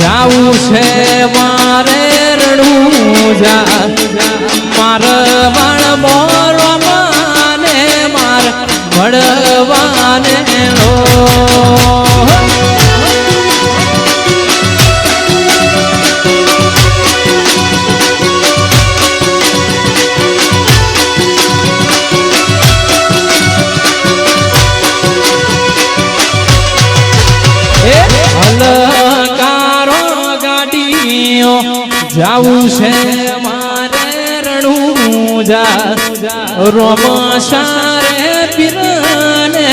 જાવું છે મારે રણું જા. માર વણ મોરવાને માર મળવાને લો. જાવું છે મારે રણું જા રોમ સારે પીરને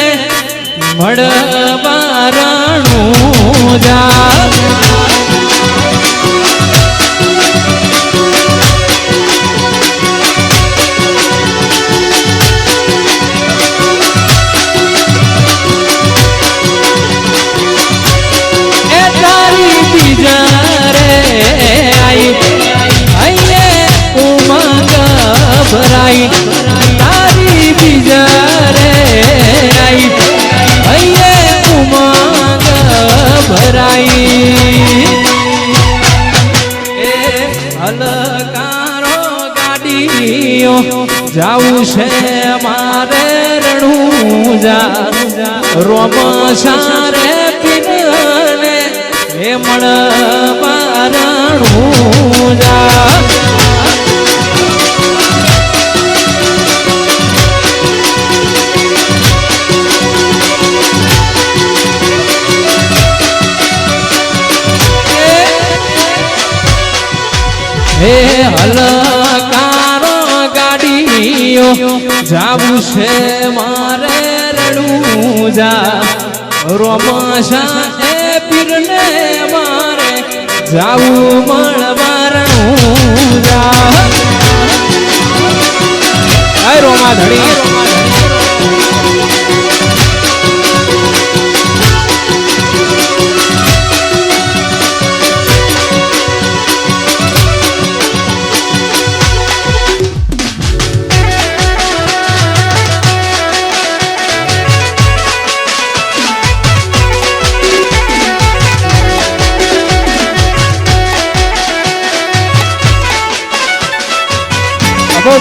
મળવા રણું જા ભરાઈ તારી બીજારે આઈ. આઈએ ઉમંગ ભરાઈ. જાવું છે મારે રણું જા રોમ સારે પીને એ મળવા રણું જા હે હલકારો ગાડીઓ, જાવું છે મારે રડું જા રોમાશા એ પીરને મારે, જાવું મળવારણું જા હાય રોમા ધડી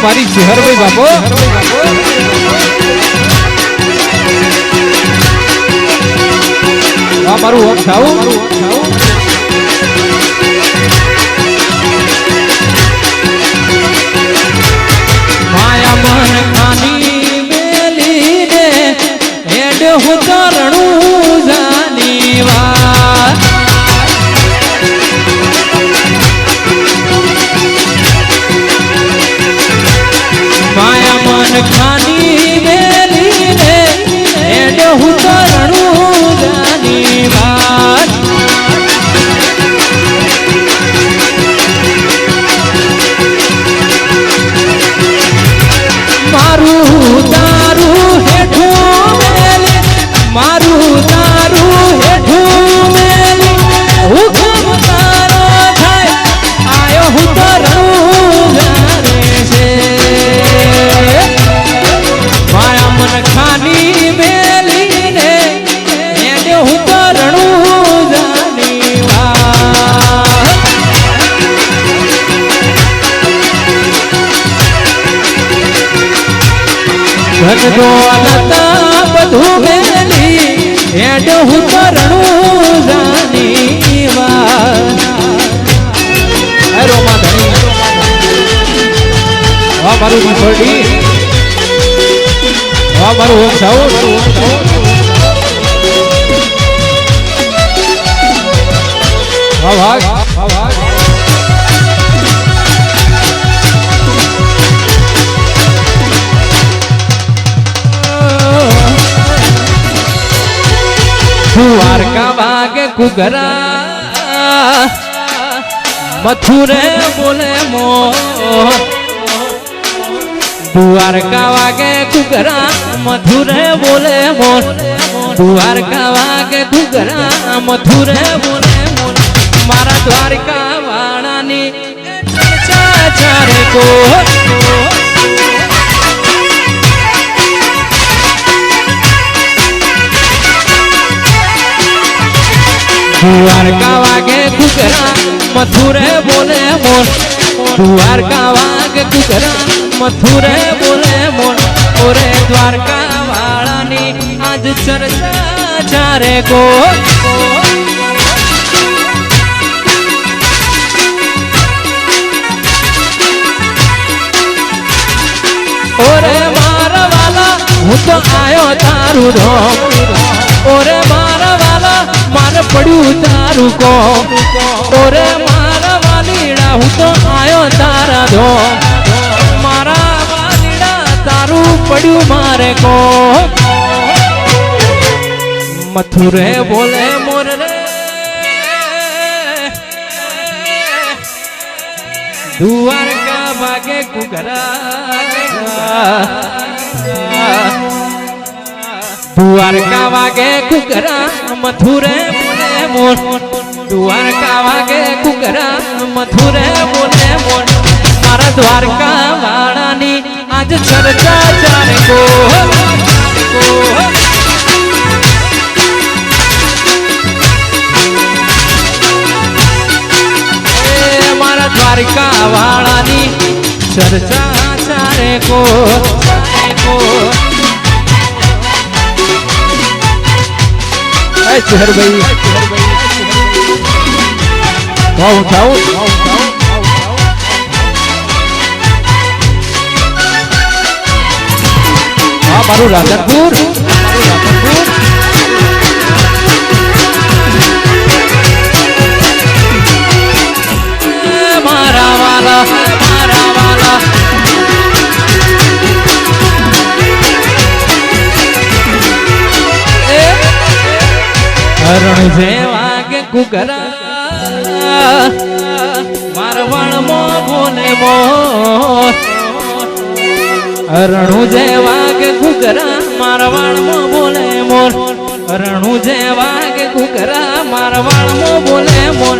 મારી જુહરભાઈ બાપો. આ મારું વખ થાવું માયા મન ખાની મેલી માયા દોલત બધું મેલી હેડ હું તરણું જાની હે રોમા ધણી. વાહ મારું દીપડી વાહ મારું ઓમ સાઉ. વાહ ભાગ કુગરા, મથુરે બોલે મો દ્વારકા વાગે કુગરા, મથુરે બોલે મો દ્વારકા વાગે કુગરા, મથુરે બોલે મો, મારા દ્વારકા વાળાની ચારે કો દ્વારકા વાગે કુકરા મથુરે બોલે મોર. દ્વારકા વાગે કુકરા મથુરે બોલે મોર. ઓરે દ્વારકા વાળાની આજ ચર્ચા ચારે કો ઓરે મારા વાલા, હું તો આયો તારું ધોમ. ઓરે મારા મારે પડ્યું તારું કો ઓરે મારા વાલીડા હું તો આયો તારા ધો મારા વાલીડા તારું પડ્યું મારે કો મથુરે બોલે, મોર રે. દ્વારકા ભાગે કુકરા. દ્વારકા વાગે કુકરા મથુરે બોલે મોર. દ્વારકા વાગે કુકરા મથુરે બોલે મોર. મારા દ્વારકા વાળાની આજ ચર્ચા ચારે કો મારા દ્વારકા વાળાની ચર્ચા ચારે કો એ ચહેરભાઈ ભાવ ઉઠાવો મારું રાધનપુર જેવા કે કુકરા મારવાણ મો બોલે હરણું જે વાગે કુકરા મારવાણ મો બોલે મોર. હરણું જેવા કે કુકરા મારવાણ મો બોલે મોર.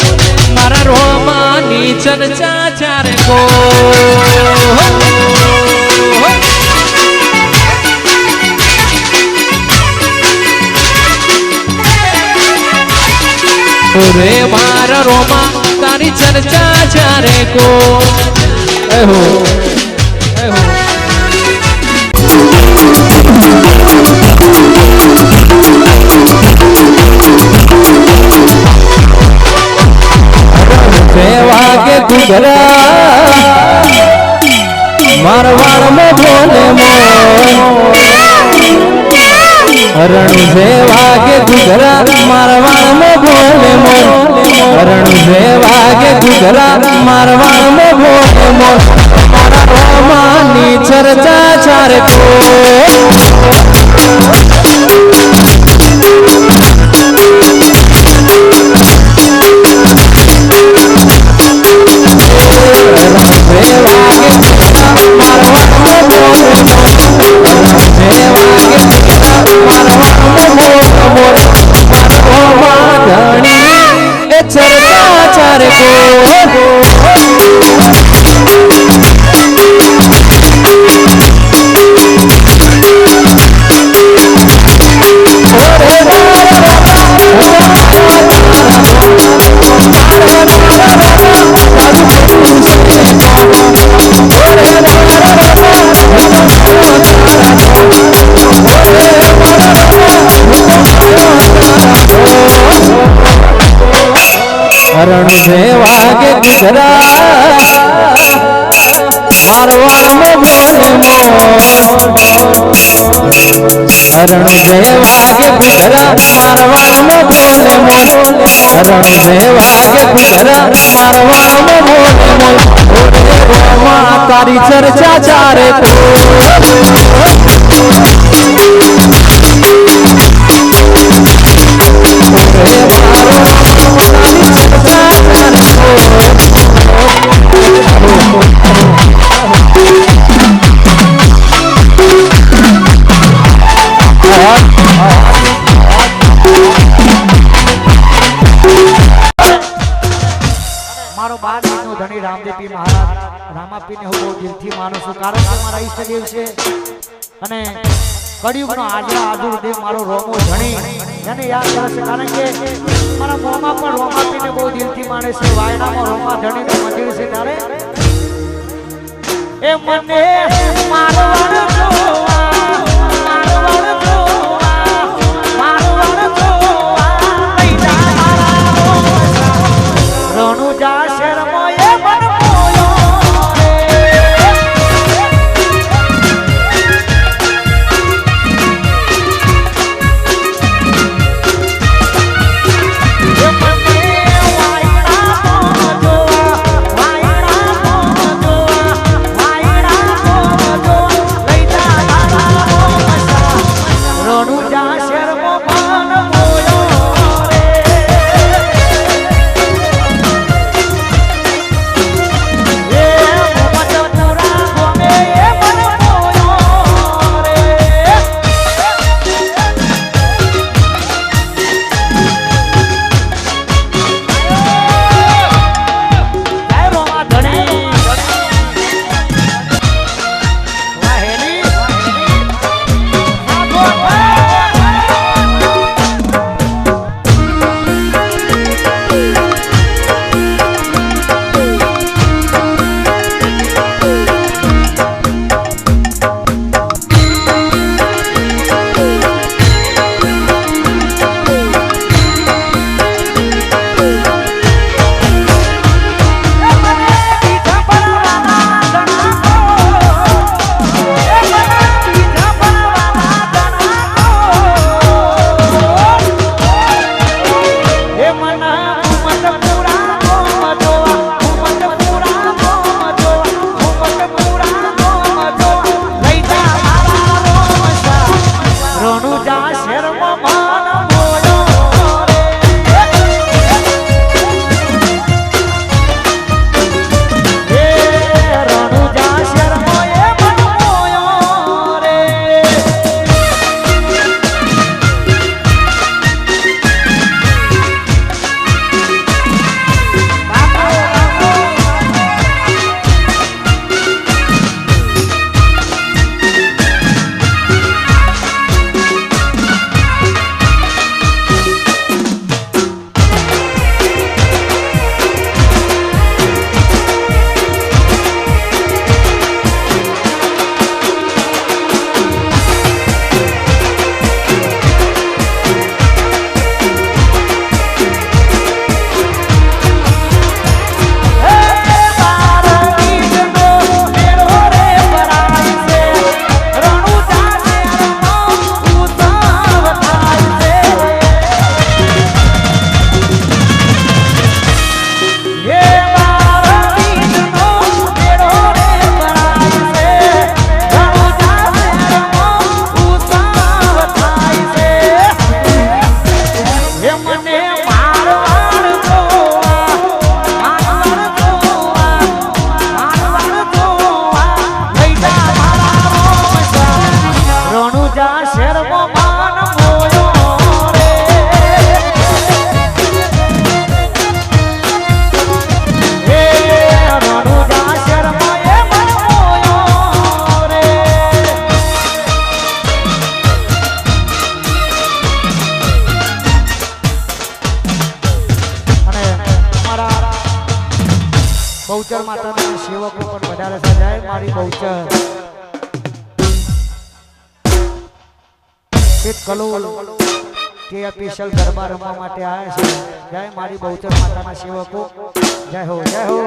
મારા રોમાની ચર્ચા ચારે કો ઓરે મારા રોમા તારી ચર્ચા જ્યારે કો? એહો એહો વાગે મો બોલે મોર હરણ સે વાગે ગુજરા મારવાણ મો ભોલે મો હરણ સે વાગે ગુજરા મારવાણ મો ભોલે મો મારા રોમાની ચર્ચા ચાર કો હરણ દેવાગે પુધરા મારવાનો બોલે મોર હરણ જે વાગે ગુજરા મારવાડ બોલે રોમા તારી ચર્ચા ચારે તો અને કળિયુગનો આજરા આદુર દેવ મારો રોમો ધણી એને યાદ કરશે કારણ કે મારા મોમાં પણ રોમાપીને બહુ દિલથી માને છે. વાયડામાં રોમા ધણીનું મંદિર છે ત્યારે. એ મને મારવાડ બહુચર માતાના સેવકો પણ વધારે સજાય મારી બહુચર એક કલોલ કે સ્પેશિયલ ગરબા રમવા માટે આવ્યા છે. જય મારી બહુચર માતાના સેવકો. જય હો જય હો.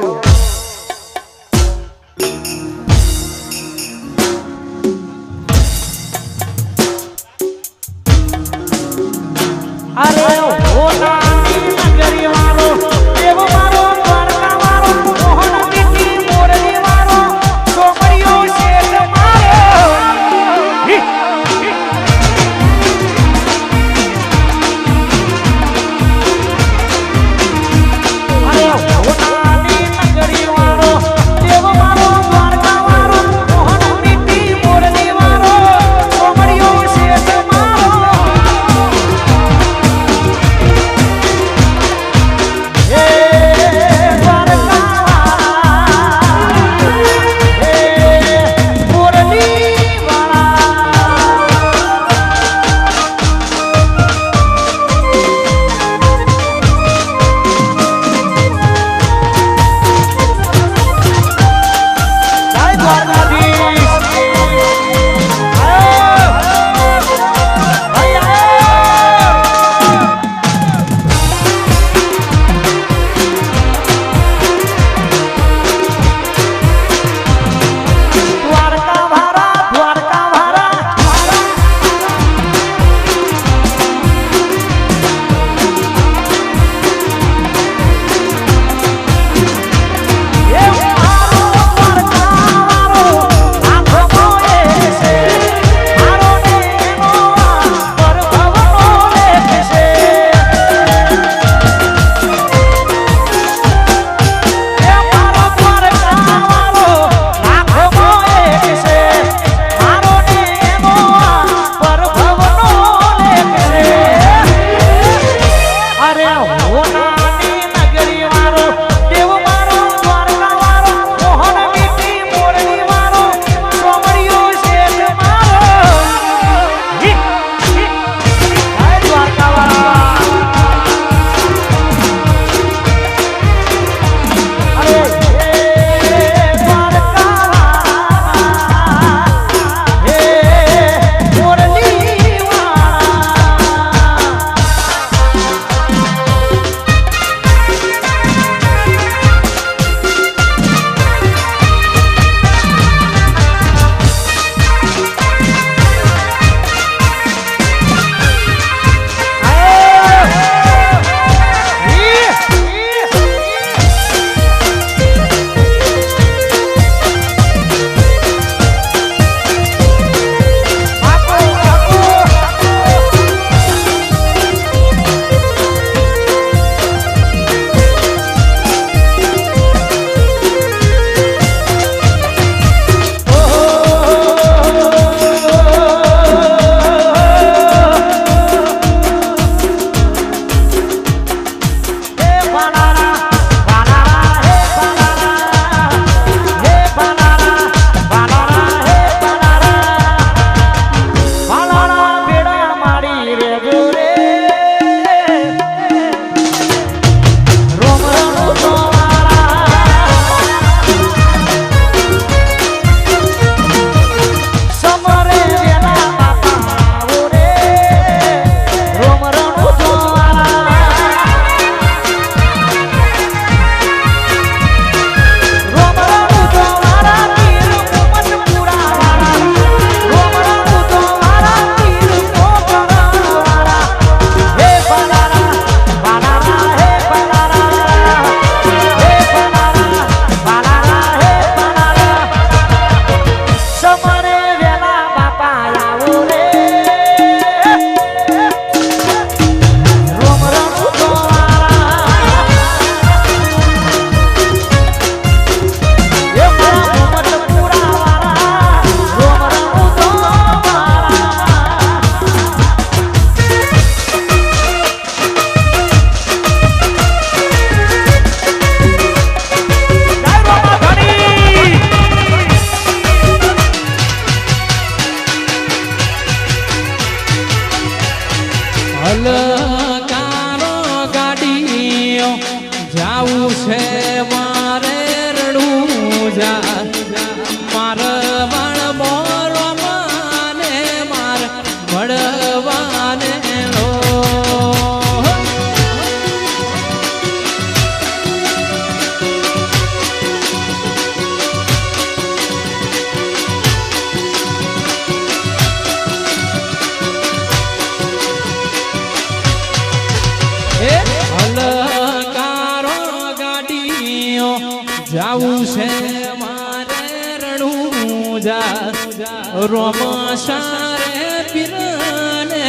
રોમ સારે પીરને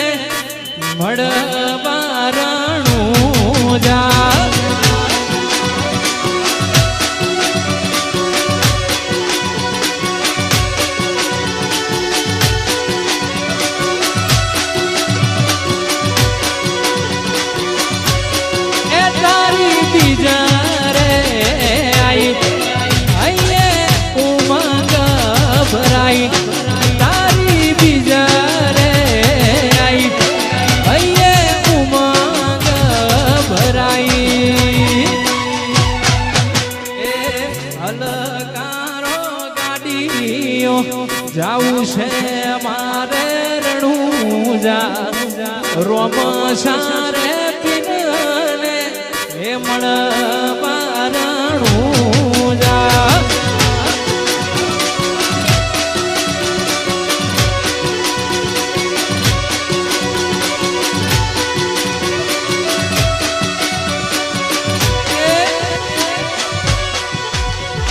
મળવા રણું જા.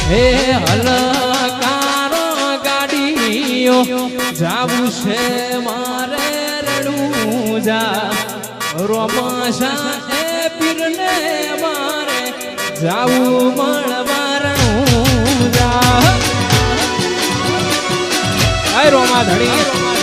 હે હલકારો ગાડીઓ, જાવું છે મારે રડું જા રોમશા એ પીરને મારે, જાવું મળવારણું જા રોમા ધણી.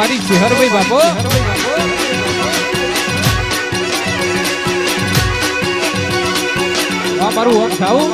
મારી જેહરભાઈ બાપો. મારું ઓમ થાવું